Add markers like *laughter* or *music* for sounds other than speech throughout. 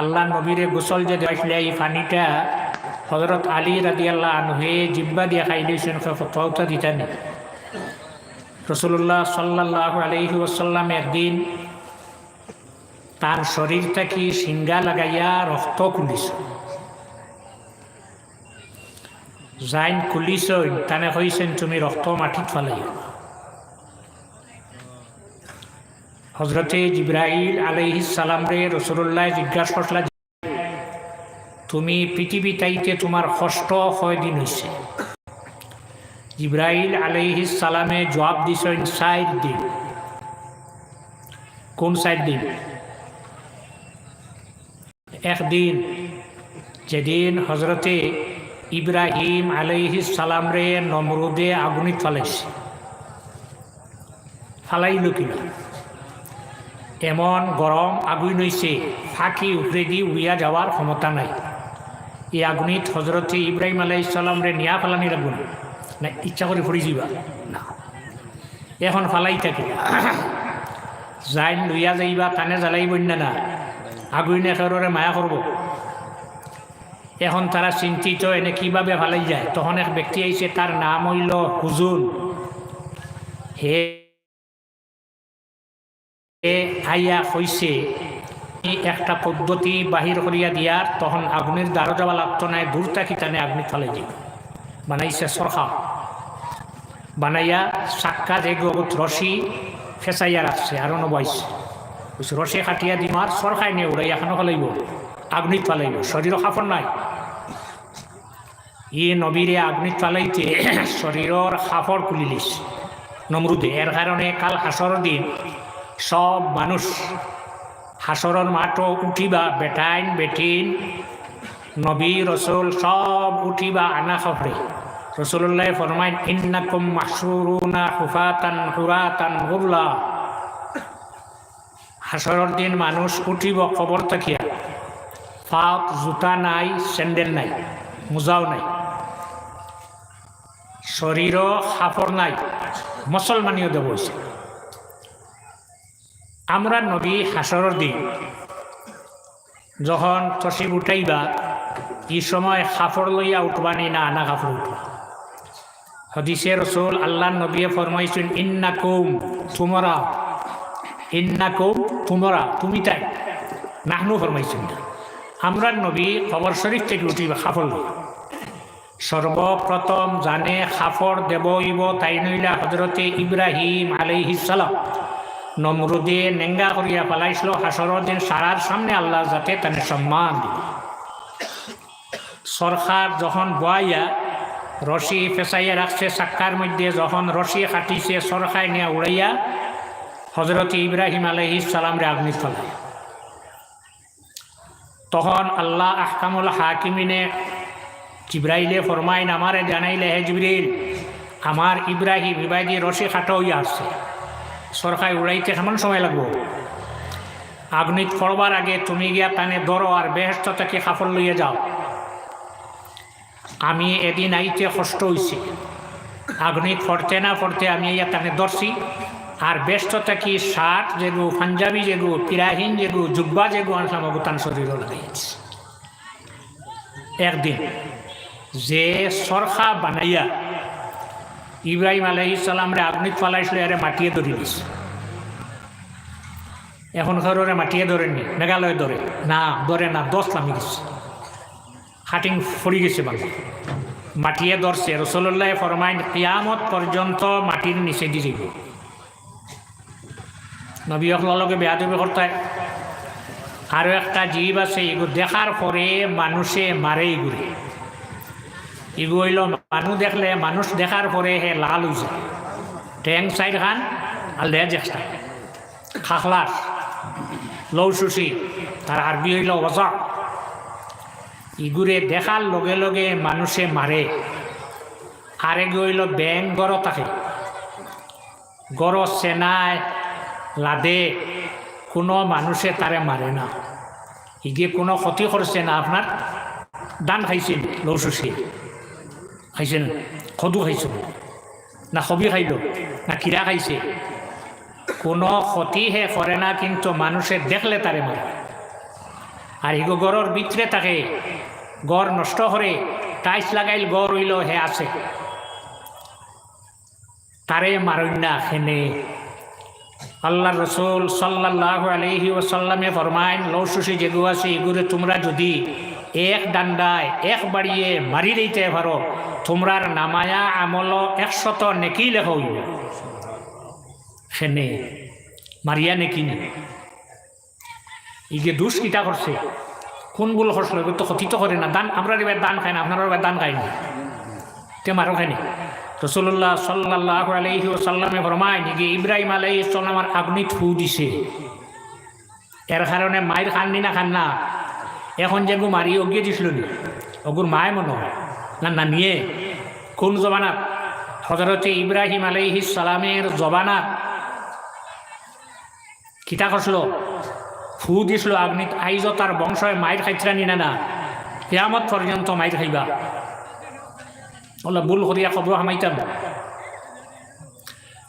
আল্লাহ নবীরে গোসল যে দেখলে এই পানিটা হজরত আলী রাদি আল্লাহ আনহে জিব্বা দিয়ে খাইলেছেন ফতোয়া দিতেন। রসুল্লাহ সাল্লাহ আলহি ওসাল্লাম একদিন তার শরীরটা কি সিঙ্গা লাগাইয়া রক্ত খুলিস যাইন খুলিস তানে কইছেন তুমি রক্ত মাটিত ফেলাইয়া। হজরতে জিব্রাহিল আলাইহিস সালাম রে রসুল্লাহ জিজ্ঞাসা করলা তুমি পৃথিবী তাইতে তোমার কষ্ট কয়দিন হয়েছে জিব্রাহিল আলাইহিস সালামে জবাব দিছেন ষাট দিন। কোন ষাট দিন? একদিন যেদিন হজরতে ইব্রাহিম আলাইহিস সালাম রে নমরুদে আগুনিত ফালাইছে। ফালাইল কিনা? এমন গরম আগুন হইছে ফাঁকি উপরে দিয়ে উইয়া যাওয়ার ক্ষমতা নাই। এই আগুনিত হজরতে ইব্রাহিম আলাই ইসলাম রে নিয়া ফালানি লাগব না। ইচ্ছা করে ফুরি যাবা? না। এখন ফালাই থাকে। যাইন লইয়া যাইবা কানে জ্বালাইব না। না আগুন একেবারে মায়া করব এখন তারা চিন্তিত এনে কীভাবে ফালাই যায়। তখন এক ব্যক্তি আইছে তার নাম হইল হুজুন হে আইয়া হইছে একটা পদ্ধতি বাহির করিয়া দিয়ার, তখন আগুনের দ্বারা যাওয়া লাগতো নাই দূর থাকি টানে আগুনি ফেলে দিই বানাইছে সরখা বানাইয়া সাক্কা যে গবত রশি ফেসাইয়া রাখছে আরও নবাইছে। রশি কাটিয়া দিমার সরখাই নিয়ে উড়াই এখনও ফেলাইব আগুনিত ফেলাইব, শরীরও *clears throat* খাফর নাই। ইয়ে নবীরে আগুনিত ফেলাইতে শরীরের খাফর খুলিলিস নমরুদে, এর কারণে কাল হাসর দিন সব মানুষ হাসরর মাঠও উঠিবা, বেটাইন, বেটিন, নবী, রসুল, সব উঠিবা আনা খবরে রসুল্লাহ ফরমাইন, ইন্নাকুম মাসুরুনা হুফাতান হুরাতান হুল্লা। হাসরর দিন মানুষ উঠিব খবর থাকিয়া ফাঁক, জুতা নাই, স্যান্ডেল নাই, মোজাও নাই। শরীরও সাফর নাই মুসলমানীয় দেব আমরা নবী হাসরের দিন যখন তসিব উঠাইবা, এই সময় খাফর লইয়া উঠবানি না আনা খাফর উঠবা। হদিসে রসুল আল্লাহ নবীয়ে ফরমাইছেন ইন্না কৌম তুমরা। ইন্না কৌম তুমরা। তুমি তাই? নাহনু ফরমাইছেন। আমরা নবী খবর শরীফ থেকে উঠিবা খাফর লইয়া। সর্বপ্রথম জানে খাফর দেবইব তাই নইলা হজরতে ইব্রাহিম আলাইহিস সালাম। নমরুদে নেঙ্গা করিয়া পালাইছিল হাসরের দিন সারার সামনে আল্লাহ যাতে তানে সম্মান দিল। সরকার যখন বয়াইয়া রশি ফেসাইয়া রাখছে সাক্কার মধ্যে যখন রশি কাটিছে সরকায় নিয়ে উড়াইয়া হজরত ইব্রাহিম আলহি সালামরে আগ্নি ফেলায় তখন আল্লাহ আহকামুল হাকিমিনে জিব্রাইলে ফরমাইন, আমারে জানাইলে, হে জিব্রিল আমার ইব্রাহিম ইবাইদি রশি খাটো হইয়া আসছে। সরকার উড়াইতে কেমন সময় লাগবো। আগ্নিত পড়বার আগে তুমি গিয়া তানে ধরো আর বেহস্ত থেকে কাপড় লইয়া যাও। আমি এদিন আইতে কষ্ট হয়েছি আগ্নিত পড়তে না পড়তে আমি ইয়া তানে ধরছি। আর ব্যস্ত থাকি শার্ট যেগু, পাঞ্জাবি যেগু, পিরাহীন যেগু, জুব্বা যেগু আনসাম অবতান শরীর লাগাইছি একদিন যে সরখা বানাইয়া ইব্রাহিম আলহি সালামরে আগ্নিত ফালাইছিল এরে মাটিয়ে ধরি দিছে এখন ঘরে মাটিয়ে ধরেননি মেঘালয় ধরে। না ধরে না, দশ নামি গেছে। হাটিং ফড়ি গেছে বাংলা মাটিয়ে ধরছে রসল্লাহ ফরমাইন, কিয়ামত পর্যন্ত মাটির নিচে দিয়ে যাব নবী অকলকে বেয়া দেবে কর্তায়। আরও একটা জীব আছে এগুলো দেখার পরে মানুষে মারে এগুলি এগু হইল মানুষ দেখলে, মানুষ দেখার পরে হে লাল হয়েছে ঠেং সাইড খান আর লেজ একটা খাখলাস লৌ সুশি তার আরবি হইল অজা। ইগুরে দেখার লগে লগে মানুষে মারে আরে হইল ব্যাং গড় থাকে গড় চেনায় লাদে, কোনো মানুষে তারে মারে না। ইগে কোনো ক্ষতি করছে না আপনার দান খাইছিল, লৌ সুশি খাইছেন সদু খাইছোঁ। না সবি খাইল না কিরা খাইছে। কোনো ক্ষতিহে করে না, কিন্তু মানুষে দেখলে তারে মারে আর ইগো গড়র ভিতরে থাকে, গড় নষ্ট করে টাইস লাগাইল গড় হইল হে আছে। তারে না খেনে আল্লাহ রসুল সাল্লাহ আলহি ওসাল্লামে ফরমাইন লৌশুষি যেগু আছে এগুলো তোমরা যদি এক ডান্ডায় এক বাড়িয়ে মারি দিতে পারো তোমরার নামায়া আমল একশত নেকি লেখ সেনে মারিয়া নেকি নি? ইগে দুষ কিটা করছে কোনগুলো এগুলো তো ক্ষতি তো করে না। দান আমরা এবার দান খাই না আপনারা এবার দান খাই না। তে মারো খায়নি রসুল্লাহ সাল্লাহ আলহি সাল্লামে ফরমায় নাকি ইব্রাহিম আলহি সাল্লামার আগ্নি থু দিছে। এর কারণে মায়ের খাননি না খান না এখন যে গু মারি, অগিয়ে দিছিল নি? অগুর মায় মনে হয়। না না, নিয়ে। কোন জবানাত হজরতে ইব্রাহিম আলহি সালামের জবানাত কিতা করছিল ফু দিছিল আগ্নিত আইজ তার বংশয় মায়ের খাইছিলা নি, না কেয়ামত পর্যন্ত মায়ের খাইবা। ওলা ভুল করিয়া খবর হামাইতাম।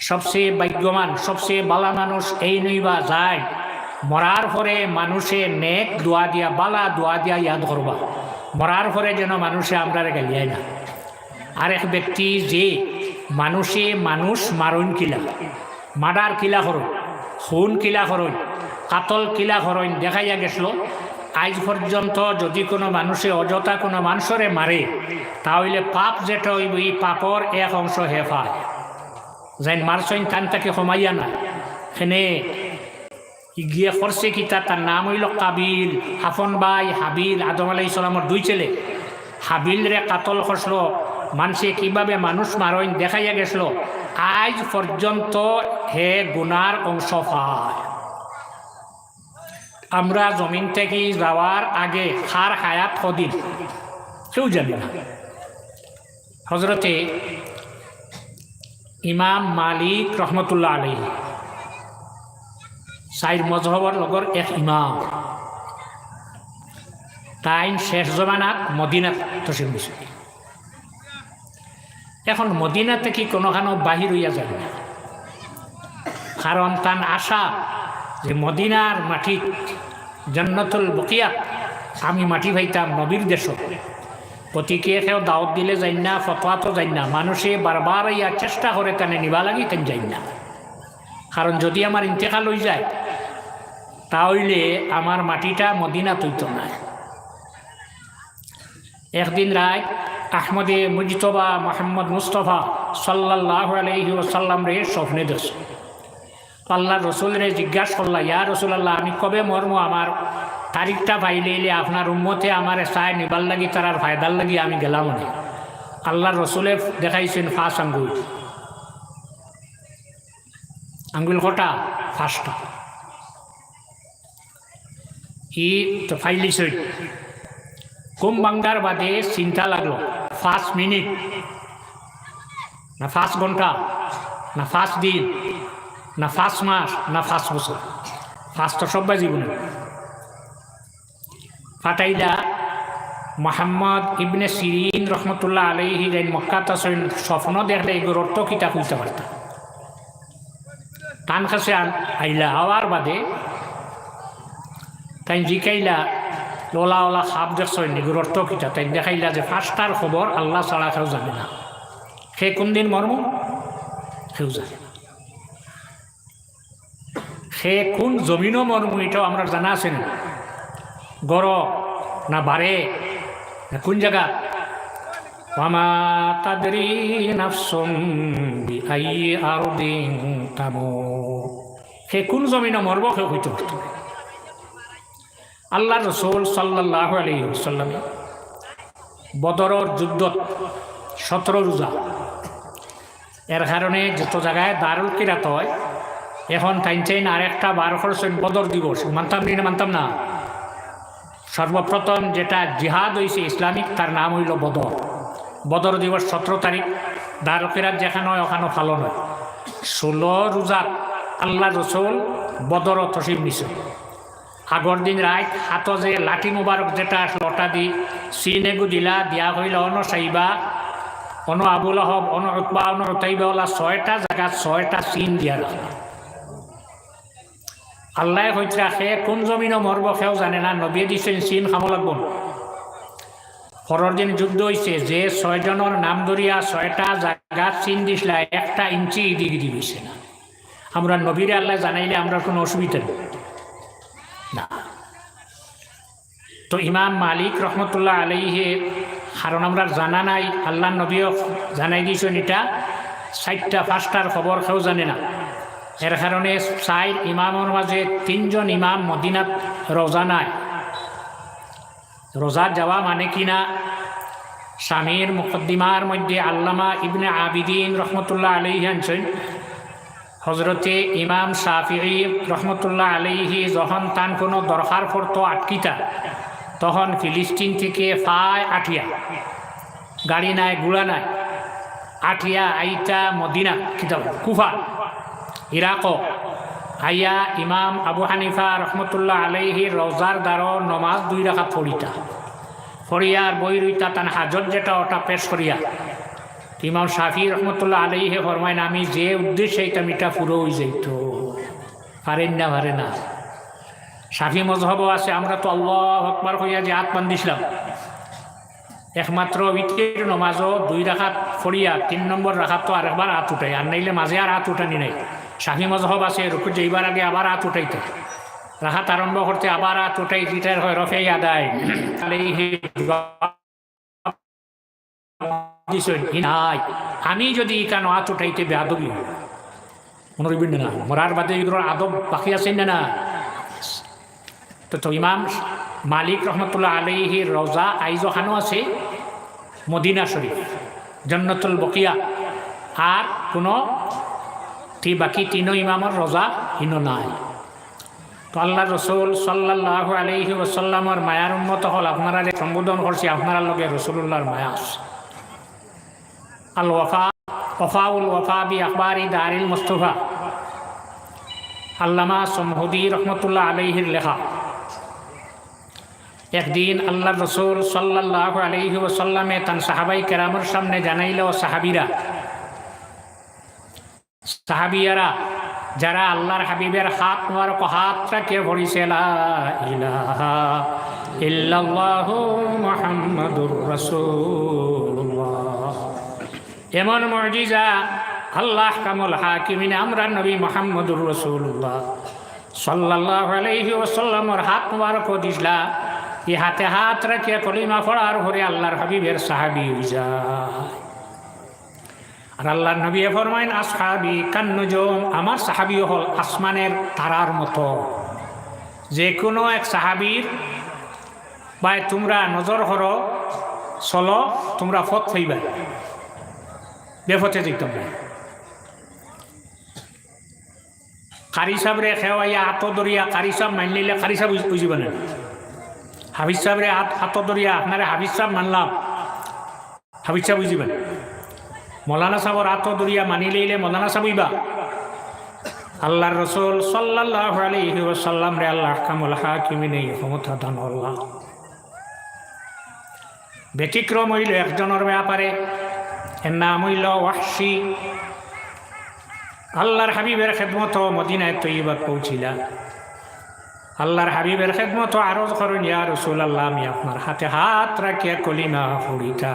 সবচেয়ে ভাগ্যমান সবচেয়ে বালা মানুষ এই নইবা যায়। মরার পরে মানুষে নেক দোয়া দিয়া, বালা দোয়া দিয়া ইয়াদ করবা। মরার পরে যেন মানুষে আমরা গালিয়াই না। আর এক ব্যক্তি যে মানুষে মানুষ মারণ কিলা মাডার কিলা করুন, খুন কিলা করুন, কাতল কিলা করুন, দেখাইয়া গেছিল আজ পর্যন্ত যদি কোনো মানুষে অযথা কোনো মানুষরে মারে, তাহলে পাপ যেটা হইব এই পাপর এক অংশ হে পায়। যেন মারছইন তান তাকে কমাইয়া না, সেনে গিয়ে করছে কিতা তার নাম হইল কাবিল। হাফন বাই হাবিল আদম আলাই ইসলামর দুই ছেলে। হাবিল রে কাতল খসল মানুষে কীভাবে মানুষ মারইন দেখাইয়া গেছিল আজ পর্যন্ত হে গুনার অংশ পায়। আমরা জমিন থেকে যাওয়ার আগে খার হায়াত কদিন কেউ জানি না। হজরতে ইমাম মালিক রহমতুল্লাহ আলী সাইড মজহবর লগর এক ইমাম। তাই শেষ জমানাত মদিনাত তসিল দিছে। এখন মদিনা থেকে কোনোখানো বাহির হইয়া যায় না কারণ তান আশা যে মদিনার মাটিত জন্নতুল বকিয়াত আমি মাটি ভাইতাম নবীর দেশ প্রতীকে কেউ দাওয়াত দিলে যাই না ফতোয়া তো যাই না মানুষে বারবার ইয়া চেষ্টা করে তানে নিবা লাগি তেন যাই না কারণ যদি আমার ইন্তেকাল হয়ে যায় তাহলে আমার মাটিটা মদিনা তৈত না। একদিন রায় আহমদে মুজতবা মোহাম্মদ মুস্তফা সাল্লাহ আলহি ওসাল্লাম রে স্বপ্নে দেশ আল্লাহ রসুল রে জিজ্ঞাসা করলা, ইয়া রসুল আল্লাহ আমি কবে মর্ম আমার তারিখটা পাইলে এলে আপনার উম্মতে আমার চায় নিবার লাগি, তার ফায়দার লাগি আমি গেলাম না। আল্লাহ রসুলে দেখাইছেন ফাঁস আঙ্গুল। আঙ্গুল কটা? ফার্স্টটা ই তো ফাইলিছ কুম বাঙ্গার বাদে চিন্তা লাগল? পাঁচ মিনিট না পাঁচ ঘণ্টা না পাঁচ দিন। না পাঁচ মাস। না পাঁচ বছর পাঁচ তো সবাই জীবনে ফাটাইলা মোহাম্মদ ইবনে সিরিন রহমতুল্লাহ আলহি যাই মক্কা তাসইন স্বপ্ন দেখলে এগুলোর অর্থ কিতা খুঁজতে পারতাম টান কাছে আইলা হওয়ার বাদে তাই জিকাইলা লোলা ওলা সাপ দেখছেন এগুলোর অর্থ তাই দেখাইলা যে ফার্স্টার খবর আল্লাহ ছাড়া কেউ জানে না। সে কোন দিন মর্ম কেউ জানে না। সে কোন জমিনও মর্ম এটাও আমরা জানা আছে না। গড় না বারে না কোন জায়গা সে কোন জমিনে মরব সে হইতে পারত আল্লাহ রসুল সাল্লাহ আলী সাল্লাম বদরর যুদ্ধত সতেরো রোজা। এর কারণে যত জায়গায় দারুল কিরাত হয়, এখন টাইম চাইন আর একটা বার করছেন বদর দিবস। মানতাম নি না মানতাম না? সর্বপ্রথম যেটা জিহাদ হয়েছে ইসলামিক, তার নাম হইল বদর। বদর দিবস সতেরো তারিখ দ্বারকেরাত যেখানে হয় ওখানে ভালো নয়। ষোলো রোজা আল্লাহ রসুল বদর তসিম নিছে। আগর দিন রাত হাত যে লাঠি মোবারক যেটা লটা দি চিনেগু দিলা দিয়া হইল অন চাইবা। অন আবুল আহব, অন উৎবা অন উতাইবা ওলা ছয়টা জায়গাত ছয়টা চিন দিয়া রাখলা আল্লাহ হইতে রাখে কোন জমিনও মরব সেও জানে না নবী দিছেন চিন খাব লাগব। পরের দিন যুদ্ধ হয়েছে যে ছয়জনের নাম ধরিয়া ছয়টা জায়গা চিন দিছিল, একটা ইঞ্চি ইদিক ইদি গেছে না। আমরা নবীরে আল্লাহ জানাইলে আমরা কোনো অসুবিধা নেই না তো ইমাম মালিক রহমতুল্লাহ আলাইহে, কারণ আমরা জানা নাই আল্লাহ নবীও জানাই দিয়েছেন এটা, চারটা, পাঁচটার খবর কেউ জানে না। এর কারণে চাই ইমামের মাঝে তিনজন ইমাম মদিনাত রোজা নাই। রোজা যাওয়া মানে কিনা স্বামীর মুকদ্দিমার মধ্যে আল্লামা ইবনে আবিদিন রহমতুল্লাহ আলহি আনছেন। হজরতে ইমাম শাফি রহমতুল্লাহ আলহি যখন তান কোনো দরকার পড়তো আটকিতা তখন ফিলিস্তিন থেকে ফায় আঠিয়া। গাড়ি নাই, গুড়া নাই। আঠিয়া আইতা মদিনা, কিতাব, কুফা, ইরাক। আইয়া ইমাম আবু হানিফা রহমতুল্লাহ আলহি রোজার দ্বার নমাজ দুই রাখা ফড়িতা ফড়িয়ার বই রইতা তান হাজত যেটা ওটা পেশ করিয়া। ইমাম শাফি রহমতুল্লাহ আলহে ফরমাইন, আমি যে উদ্দেশ্যে এটা মিটা পুরো হয়ে যাইত, পারেন না পারে না। সাফি মজহবও আছে, আমরা তো আল্লাহ আকবার হইয়া যে হাত বান্ধিছিলাম। একমাত্র উইকের নমাজও দুই রাখাত ফড়িয়া তিন নম্বর রাখাত তো আরেকবার হাত উঠাই, আর নাইলে মাঝে আর হাত উঠানি নাই। সাফি মজহব আছে, রুকু যেইবার আগে আবার হাত উঠাইতে। রাখাত আরম্ভ করতে আবার হাত উঠাই যেটার হয় রফে আদায়। আমি যদি কেন হাত উঠাইতে বেআবি মনে রইবেন না। মরার বাদে আদব বাকি আছেন না? তো তো ইমাম মালিক রহমতুল্লাহ আলহির রোজা আইজখানো আছে, মদিনা শরীফ, জন্নতুল বকিয়া। আর কোনো বাকি তিনো ইমামর রোজা হিনো নাই। তো আল্লাহ রসুল সাল্লাহ আলহি ওসাল্লামর মায়ার উন্মত হল, আপনারা যে সম্বোধন করছি, আপনার লগে রসুল্লাহর মায়া আল ওয়াফা ওফাউল ওয়াফা বি আখবারি দারিল মুস্তফা। আল্লামা সমহুদি রহমতুল্লাহ আলহির লেখা। একদিন আল্লাহ রসুল সাল্লাহ আলহি ওসাল্লামে তান সাহাবাই কেরামর সামনে জানাইল সাহাবিরা, সাহাবিয়ারা, যারা আল্লাহর হাবিবের হাত নোয়ার হাত রাখে ভরিছে এমন মর্জিজা আল্লাহ কামুল হাকিমিন, আমরা নবী মোহাম্মদুর রসুল্লাহ সাল্লাহ আলহি ওসাল্লামর হাত মুবারক দিসলা ই হাতে হাত রাখে কলিমা পড়ার ভরে আল্লাহর হাবিবের সাহাবি যায়। আর আল্লাহ নবী ফরমাইন, আসহাবি কান্নজম আমার সাহাবিও হল আসমানের তারার মতো। যে কোনো এক সাহাবির বা তোমরা নজর হর, চলো, তোমরা ফত হইবা। বেফতে যেতাম না। কারি সাবরে খেওয়াইয়া আত দরিয়া কারি সাব মানি নিলে কারি সাব বুঝিব না। হাবিজ সাবরে আত দরিয়া আপনারে হাবিজ সাব মানলাম। হাবিজ সাহ বুঝিবেন মৌলানা সাহর আত দরিয়া মানি লইলে মৌলানা সাহ বুঝবা আল্লাহর রসুল সাল্লাহ আলহি ওসাল্লাম রে আল্লাহ কামুল হাকিমিন এই ক্ষমতা দান আল্লাহ ব্যতিক্রম হইল একজনের ব্যাপারে, এর নাম হইল ওয়াসি আল্লাহর হাবিবের খেদমত মদিনায় তৈবাদ পৌঁছিলা। আল্লাহর হাবিবের খেদমত আরজ করুন, ইয়া রসুল আল্লাহ আমি আপনার হাতে হাত রাখিয়া কলিমা ফুড়িতা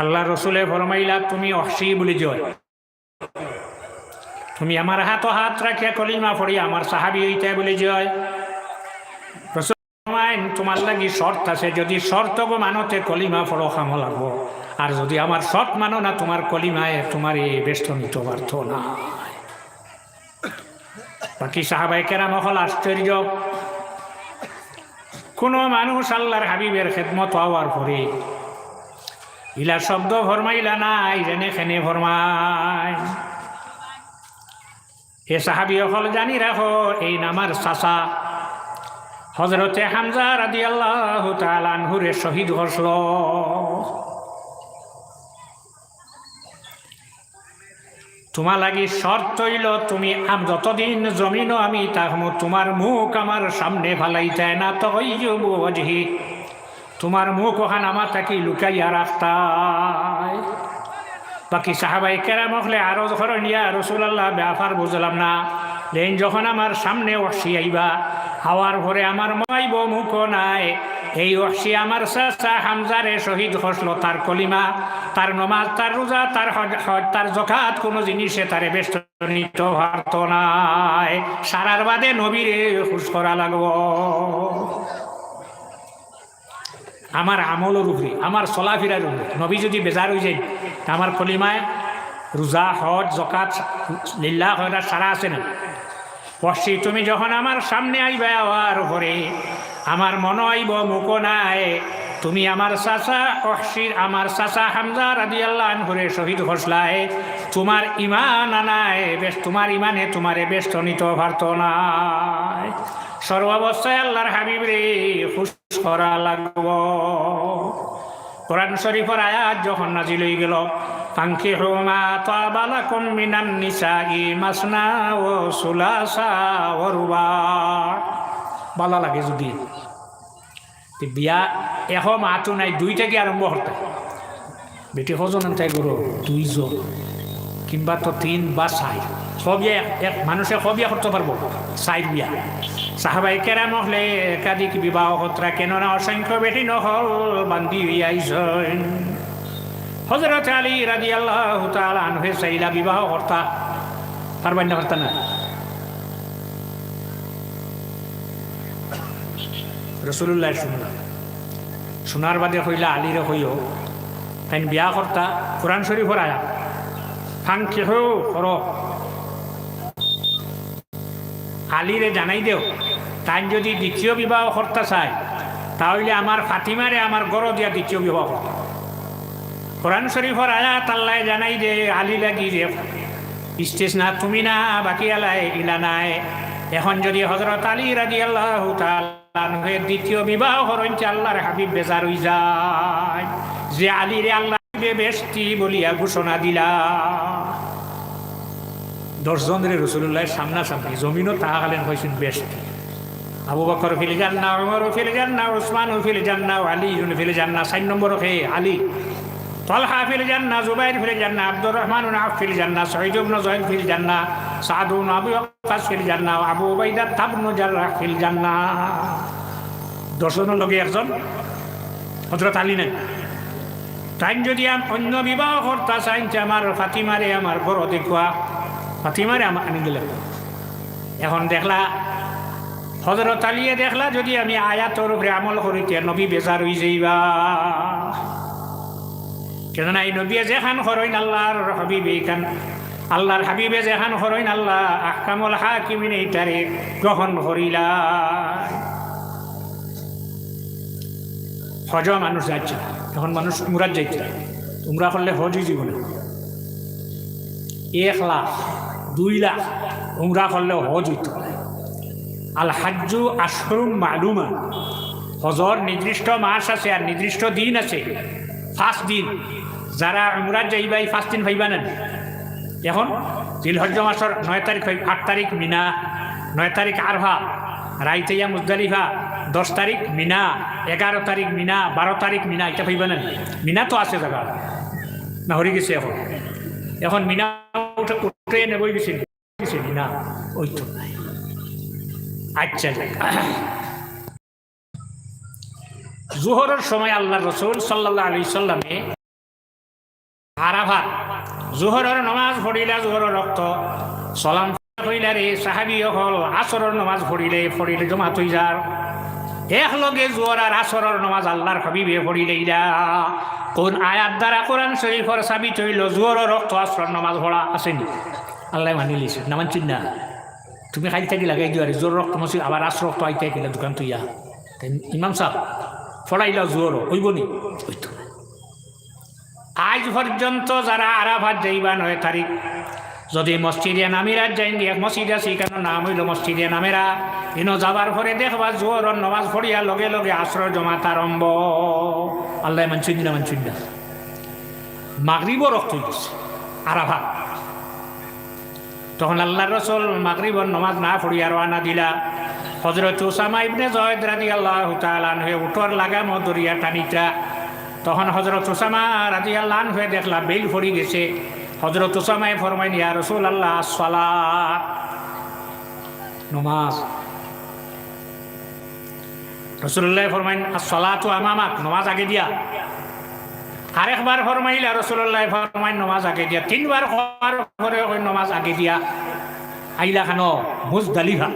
আল্লাহ রসুলে ফরমাইলা, তুমি অসি বলি জয়। তুমি আমার হাত হাত রাখিয়া কলিমা ফড়ি আমার সাহাবি হইতে বলে জয়। তোমার লাগি শর্ত আছে, যদি শর্ত মানতে কলিমা ফড়ো খাম লাগবো আর যদি আমার শর্ত মানো না, তোমার কলিমায় তোমার এই ব্যস্ত পারত না। বাকি সাহাবাই কেরাম হল আশ্চর্য। কোনো মানুষ আল্লাহর হাবিবের খেদমত হওয়ার পরে ইলা শব্দ ভরমাইলা নাই যেনে খেনে ভরমাই এ সাহাবি হল জানি রাখো, এই নামার চাষা হজরতে হামজা রাদি আল্লাহ তালানহুরে শহীদ হসল। তোমার লাগি শর্ত হইল, তুমি আম যতদিন জমিন আমি তাহম, তোমার মুখ আমার সামনে ফালাইতে না তো বুঝি তোমার মুখ ওখান আমার তাকে লুকাইয়া রাস্তায় বাকি সাহাবাই কেরাম হলে আরও যখন ইয়া রসুলাল্লাহ ব্যাপার বুঝলাম না, লেন যখন আমার সামনে অসি আইবা, হাওয়ার ভরে আমার মাইব মুখ নাই। এই অসি আমার চাচা হামজারে শহীদ হসল তার কলিমা তার নমাজ তার রোজা তার তার জকাত, কোনো জিনিসে তারে বেষ্ট নিত ভারত নাই। সারার বাদে নবীরে খুশ করা লাগবো। আমার আমলের উপরে আমার চলাফেরার উপরে নবী যদি বেজার হয়ে যায় আমার কলিমায় রোজা হজ, জকাত লিল্লা হয়রা সারা আছে না পশ্চি তুমি যখন আমার সামনে আইবে আওয়ার উপরে আমার মন আইব নাই তুমি আমার চাচা অসির আমার চাচা হামজা রাদি আল্লাহ শহীদ ঘোষলায় তোমার ইমান আনায়, বেশ তোমার ইমানে তোমারে বেষ্টনিত ভারত নাই। সর্বাবস্থায় আল্লাহর হাবিব রে খুশ করা লাগব। কোরআন শরীফের আয়াত যখন নাজিল হয়ে গেল পাঙ্কি হোমা তাবালাকুম মিনান নিসাই মাসনা ও সুলাসা ও রুবা। ভালো লাগে যদি। বিয়া এশ মাহটো নাই দুই থেকে আরম্ভ করতে বেটি সজন তাই গরু দুইজন। কিংবা তো তিন বা চাই সবিয়া এক মানুষে সবিয়া করতে পারব চাই বিয়া। সাহাবাই কেরাম নহলে একাধিক বিবাহ হত্রা কেননা অসংখ্য বেটি নহল, বান্ধি আইসন হজরত আলী রাজি আল্লাহ তালহে চাইলা বিবাহ কর্তা পারবেন না কর্তা না রসুল্লাহ শুনলাম শোনার বাদে হইলা আলীরে হইও তাই বিয়া কর্তা কোরআন শরীফর আয়া ফাং কেহ কর আলীরে জানাই দেও তাই যদি দ্বিতীয় বিবাহ কর্তা চায়, তাহলে আমার ফাতিমারে আমার গড় দিয়া দ্বিতীয় বিবাহ করতা কোরআন শরীফর আয়াত আল্লাহ জানাই দে, আলী লাগি যে স্টেজ না, তুমি না, বাকি আলাই ইলা নাই। এখন যদি হজরত আলী রাজি আল্লাহ হয়ে দ্বিতীয় বিবাহ হরঞ্চে আল্লাহর হাবিব বেজার হই যায়, যে আলীরে আল্লাহ বেশটি বলিয়া ঘোষণা দিলা। দশজনের রসুল্লাহ সামনাসামনি জমিনও তাহা খালেন হয়েছেন বেশটি। আবু বকর ফিল জান্না ওমর ফিল জান্না ওসমান ফিল জান্না আলী ফিল জান্না চার নম্বর হে আলী। طلحة في الجنة زبير في الجنة عبد الرحمن بن عوف في الجنة سعيد بن زيد في الجنة سعد بن أبي وقاص في الجنة وأبو عبيدة بن جراح في الجنة দর্শনের লগে একজন হজরত আলী নেন তাই যদি আম- অন্য বিবাহ কর্তা চাইছে আমার ফাতিমারে আমার বড় দেখুয়া ফাতিমারে আমার আনি দিলে এখন দেখলা হজরত আলিয়ে দেখলা যদি আমি আয়াতর উপরে আমল করিতে নবী বেজার হয়ে যাইবা কেননা এই নবী যেখান হরইন আল্লাহর হাবিব এইখান আল্লাহর হাবিবে যেখান হরইন আল্লাহ, আহকামুল হাকিমিন এইটারে গ্রহণ করিলা। হজ মানুষ যাচ্ছে। এখন মানুষ উমরাত যাইতে উমরা করলে হজই জীবনে। এক লাখ, দুই লাখ উমরা করলে হজ হইতে আল হাজ্জু আশরুম মালুমা। হজর নির্দিষ্ট মাস আছে আর নির্দিষ্ট দিন আছে। ফার্স্ট দিন। যারা উমরাত যাইবা, এই ফার্স্ট দিন ভাইবা নেন। এখন জিলহজ্জ মাসের নয় তারিখ আট তারিখ মিনা, নয় তারিখ আরভা রাইতেইয়া মুজদালিফা দশ তারিখ মিনা এগারো তারিখ মিনা বারো তারিখ মিনা এটা ভাইবা নেন। মিনা তো আছে জায়গা না হরি গেছে এখন। এখন মিনা উঠে নেবই গেছে? গেছে মিনা। ওই তো। নাই আচ্ছা। জোহরের সময় আল্লাহ রসুল সাল্লাহ আলি সাল্লামে আরাফা জোহরের নমাজ পড়িলা জোহরের রক্ত সলাম হইলা রে সাহাবি হল আসরের নমাজ পড়িলে পড়িলে জমা থই যার একলগে জোহর আর আসরের নমাজ আল্লাহর হাবিবে পড়িলে ইলা। কোন আয়াত দ্বারা কোরআন শরীফর সাবিত হইল জোহরের রক্ত আসরের নমাজ পড়া আসেনি আল্লাহ মানি লিছে নামান চিন্তা তুমি খাই থাকি লাগাই দিও আর জোর রক্ত মসি আবার আস রক্ত আইতে গেলে দোকান তুইয়া তাই ইমাম সাহ ফড়াইলা জোর হইব নি? হইতো। না। আজ পর্যন্ত যারা আরাফাত যাইবা নয় তারিখ যদি মসজিদে নামিরাত যাই এক মসজিদ আছে কেন নাম হইল মসজিদে নামেরা? ইনো যাবার পরে দেখবা জোর নমাজ পড়িয়া লগে লগে আশ্রয় জমাত আরম্ভ। আল্লাহ মানছুন না মানছুন না। মাগরিবও রক্ত হইতেছে আরাফাত। তখন আল্লাহ রসুল মাগরিবর নমাজ না পড়িয়া রওনা দিলা। হজরত ওসামা ইবনে জয়েদ রাদি আল্লাহ তালান হয়ে উঠোর লাগামো দরিয়া টানিটা। তখন হজরত ওসামা রাজি আল্লাহ হয়ে দেখলা বেল ফড়ি গেছে। হজরত ওসামায় ফরমাইন, ইয়া রসুল আল্লাহ নমাজ। রসুল্লাহ ফরমাইন সলাতু আমামাক, নমাজ আগে দিয়া। আরেকবার ফরমাইলা রসুল্লাহ ফরমাইন, নমাজ আগে দিয়া। তিনবার হওয়ার নমাজ আগে দিয়া। আইলা খানো মুজদালিফা।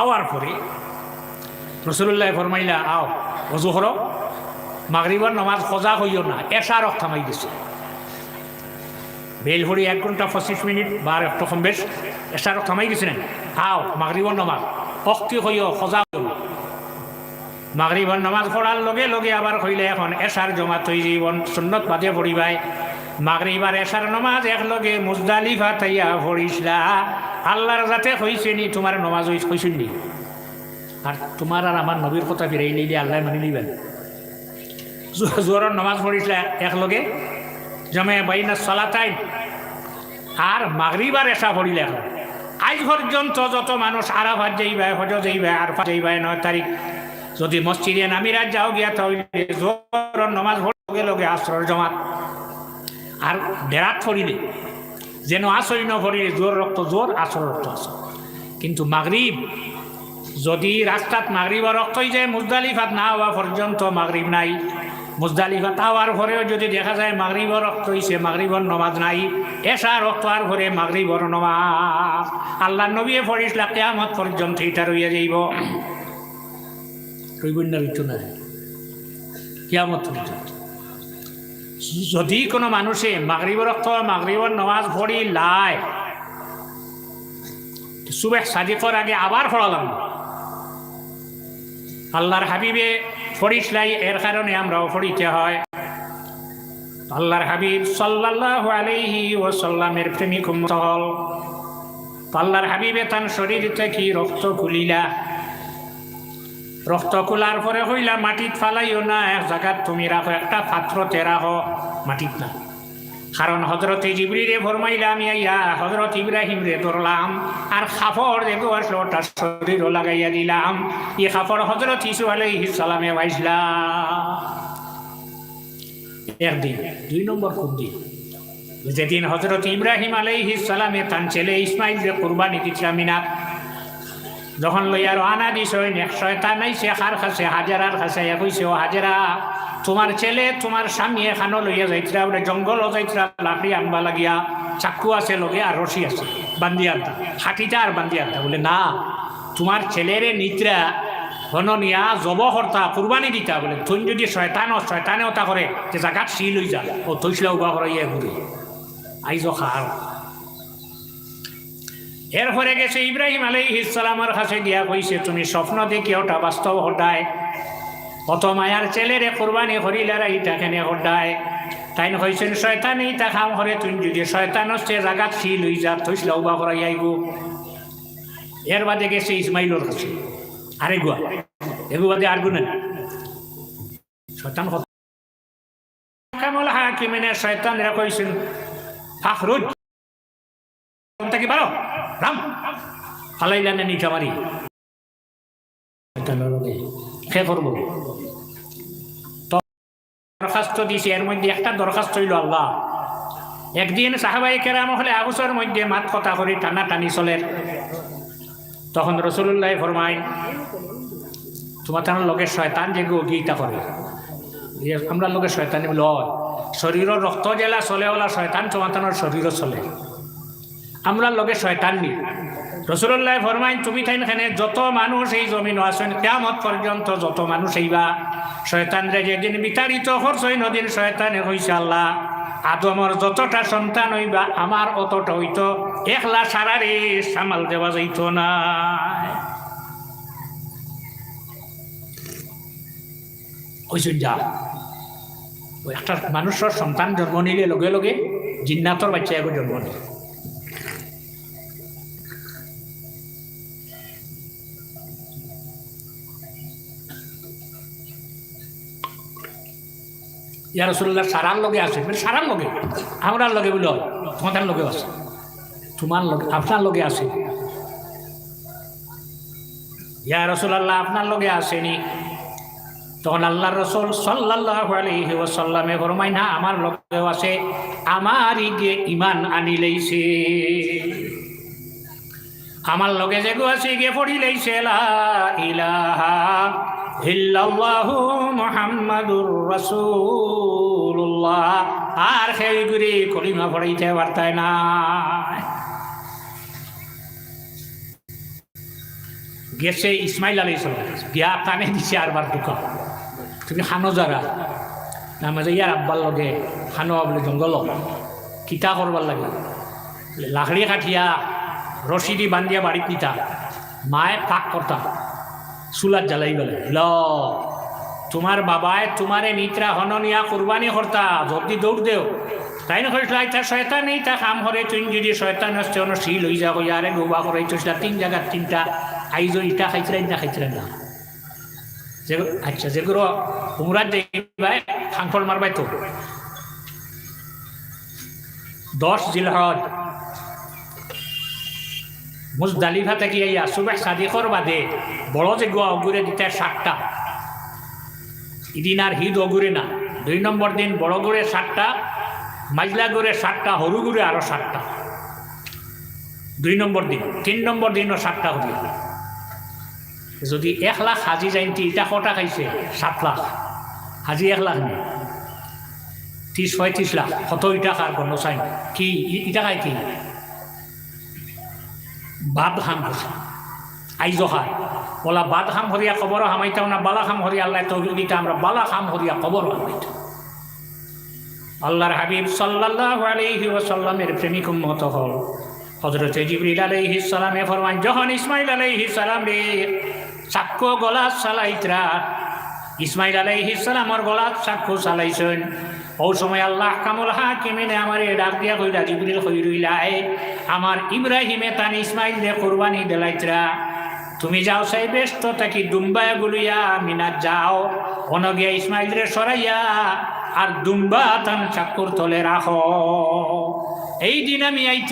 আওয়ার পরে রসুল্লাহ ফরমাইলা, আও অজু হর মাগরিবার নমাজ সজা হইও না এসা রক থামাই দিছে। বেলহরি এক ঘণ্টা পঁচিশ মিনিট বা একটু কম বেশ এসা রক থামাই দিছে আও মাগরিবার নমাজ শক্তি হইও, সজা হইও মাগরিবার নামাজ পড়ার লগে লগে আবার কইলে এখন এসার জমা তৈ জীবন, সুন্নত বাদে পড়িবাই। মাগরিবার এসার নমাজ একলগে মুজদালিফা তাইয়া পড়িসলা আল্লাহর যাতে হইছে নি, তোমার নমাজ হইছুন নি। আর তোমার আর আমার নবীর কথা ফিরাই নিলে আল্লাহ মানি নিবেন জোয়ারের নমাজ পড়িসলা একলগে। জমে বাইনা চলাতাই আর মাগরিবার এসা পড়িলে এখন আজ পর্যন্ত যত মানুষ আরাফাত যাইবাই হজ যাইবাই আরফা যাইবাই, নয় তারিখ যদি মসজিদে নামিরাত যাও গিয়া তাহলে জোর নমাজ ভরে লগে আশ্রয় জমাত। আর বেড়াত ফরিলে যেন আসরি নভরিলে জোর রক্ত জোর আসর রক্ত আসর কিন্তু মাগরিব যদি রাস্তাত মাগরিবার রক্তই যায় মুজদালিফাত না হওয়া পর্যন্ত মাগরিব নাই। মুজদালিফাত হওয়ার পরেও যদি দেখা যায় মাগরিবর রক্ত হইছে মাগরিবর নমাজ নাই। এসা রক্ত আর ভরে মাগরিবর নমাজ। আল্লাহ নবী ফরিসলা কেয়ামত পর্যন্ত এটা রইয়া যাইব। রইবন না রইত না? কিয়ামত পর্যন্ত। যদি কোনো মানুষে মাগরিবর রক্ত মাগরিবর নমাজ পড়ি লাই সুবেহ সাদিকর আগে আবার পড়ালাম। আল্লাহর হাবিবে ফরিস লাই, এর কারণে আমরাও ফরিতে হয়। আল্লাহর হাবিব সাল্লাল্লাহু আলাইহি ওয়াসাল্লামের প্রেমিক উম্মতল আল্লাহর হাবিবে তার শরীর থেকে রক্ত খুলিলা। রক্ত খোলার পরে হইলা মাটিত ফালাইও না, এক জায়গাত তুমি রাখো, একটা পাত্রতে রাখো। মাটিত না। কারণ হজরত জিবরিরে ফরমাইলা, আমি আইয়া হজরত ইব্রাহিম রে ধরলাম আর খাফড় দেখো আসলো লাগাইয়া দিলাম। ই খাফড় হজরত ইসু আলাইহিস সালামে বাইসলাম একদিন, দুই নম্বর কোন দিন যেদিন হজরত ইব্রাহিম আলাইহিস সালামে তার ছেলে ইসমাইল যে কোরবানি দিচ্ছিলাম মিনাত যখন লইয়ার আনা দিস শয়তান আইসে খার খাসে হাজারার খাসে কইছে, ও হাজারা, তোমার ছেলে, তোমার স্বামী এখানো লইয়া যাইতরা বলে জঙ্গলও যাইতরা, লাকড়ি আনবা লাগিয়া, চাকু আছে লগে আর রশি আছে বান্ধি আনতা হাঁটিটা আর বান্ধি আনতা। বলে, না, তোমার ছেলেরে নিত্রা হন নিয়া জব হর্তা কুরবানি দিতা। বলে তুই যদি শয়তানও শয়তানেও তা করে, যে জাগাত সি লই যা ও থৈসলা উবা করে ইয়ে ঘুরে। আইজ খার। এরপরে গেছে ইব্রাহিম আলাই ইসলামের কাছে গিয়া কইছে, তুমি স্বপ্ন দেখি ওটা বাস্তব হটায় কত মায়ার ছেলেরে কোরবানি হরিলারা ইটা কেনে হটায় তাই হয়েছেন শয়তান ইটা খাম হরে তুমি যদি শয়তান হচ্ছে জাগাত সি লই যা থইসলা উবা করাই আইব। এর বাদে গেছে ইসমাইলর কাছে। আরে গুয়া এগু বাদে আর গুনেন শয়তান কথা কামল হাকিমিনে শয়তানরা কইছেন, ফাখরুজ পারো? রাম। সে করব। দরখাস্ত এর মধ্যে একটা দরখাস্ত হইল আল্লাহ। একদিন সাহাবাই কেরাম হলে মধ্যে মাত কথা করি, টানা টানি চলে। তখন রসুল্লাহ ফরমাই তোমার তার লগে শয়তান যে গীতা করে? আমরা লগে শয়তানি বলে শরীরের রক্ত জেলা চলে ওলা শয়তান, তোমার শরীরও চলে। আমরা লগে শয়তান নি। রসুল্লাহ ফরমাইন, তুমি থাইনখানে যত মানুষ এই জমিন আছেন কেমত পর্যন্ত যত মানুষ এইবা। শয়তান রে যেদিন বিতাড়িত হরছই নদীর শয়তানে হইছে আল্লাহ। আদমর যতটা সন্তান হইবা, আমার অতটা হইতো। একলা সারারে সামাল দেওয়া যাইত না। হইছেন যা। একটা মানুষের সন্তান জন্ম নিলে লগে লগে জিন্নাতর বাচ্চা এগো জন্ম নেয়। ইয়া রসুল্লাহ সারার লগে আছে। মানে সারার লগে। আমরার লগে বলো, তোমাদের লগে আছে। তোমার লগে, আপনার লগে আছে। ইয়া রসুল্লাহ আপনার লগে আসেনি। তখন আল্লাহ রসুল সাল্লাহ আলহি ফরমাই না আমার লগেও আছে। আমারই গিয়ে ইমান আনি লইছে আমার লগে গো আছে গিয়ে পড়ি লইছে ইলাহা ইল্লাল্লাহু মুহাম্মাদুর রাসূলুল্লাহ। আর সেই গুরি কলিমা পড়াইতে পারতায় না। গেছে ইসমাইল আলী গিয়া কানে দিছে আরবার দোকান তুমি খানো যারা। না মাঝে ইয়ার আব্বার লগে খানো বলে জঙ্গল। কিতা করবার লাগে। লাকড়ি কাঠিয়া রশি দি বান্ধিয়া বাড়িত নিতা। মায়ে পাক করতা চুলাত জ্বালাই গেলে ল, তোমার বাবায় তোমারে নিত্রা হননিয়া কুরবানি করতা যদি দৌড় দেও। তাই না কইসলা ইতা শয়তান নেই তা কাম হরে তুই যদি শয়তান আসছে অন্য শি লই যা কই আরে গোবা করে তিন জায়গার তিনটা। আইজ ইটা খাইছিলেন না খাইছিলেন না? যে আচ্ছা যেগুলো উমরাত যাইবাই খাংফল মারবাই তো দশ জিলহজ মুজদালিফা থেকে ইয়া সুবেহ সাদিকর বাদে বড় যে গোয়া অগুরে দিতে সাতটা। ইদিন আর হিদ অগুরে না। দুই নম্বর দিন বড় গুড়ে সাতটা মাইজলা গুড়ে সাতটা হরু গুড়ে আরও সাতটা। দুই নম্বর দিন, তিন নম্বর দিনও সাতটা হরি যদি এক লাখ হাজি যাইনটি ইটা কটা খাইছে? সাত লাখ। হাজি এক লাখ নেই। ত্রিশ পঁয়ত্রিশ লাখ। কত ইটা খার গণ্য চাই? কি ইটা খাই কি? বাদ খাম করছে আইজ খায় বলা বাদ খাম হরিয়া কবর হামাইতাম না বালা খাম হরিয়া আল্লাহ তৌহিদিটা আমরা বালা খাম হরিয়া কবর হামাইতাম আল্লাহর হাবিব সাল্লাল্লাহু আলাইহি ওয়াসাল্লামের প্রেমিক উম্মত হল। হযরত জিবরিল আলাইহিস সালামে ফরমান যখন ইসমাইল আলাইহিস সালাম রে সাক্ষ্য গলা চালাইতরা, ইসমাইল আলাইহিস সালামর গলা সাক্ষ্য চালাইছেন ও সময় আল্লাহ কামুল হাকিমিনে আমার ডাক দিয়া কইরা জিবরিল কই রইলাই আমার ইব্রাহিমে তান ইসমাইল দে কুরবানি দেলাইতরা। তুমি যাও সেই ব্যস্ত থাকি দুম্বায় গুলিয়া মিনাত যাও, অনগিয়া ইসমাইল রে সরাইয়া, আর দুম্বা তান চাকুর তলে রাখো। এই দিন আমি আইতে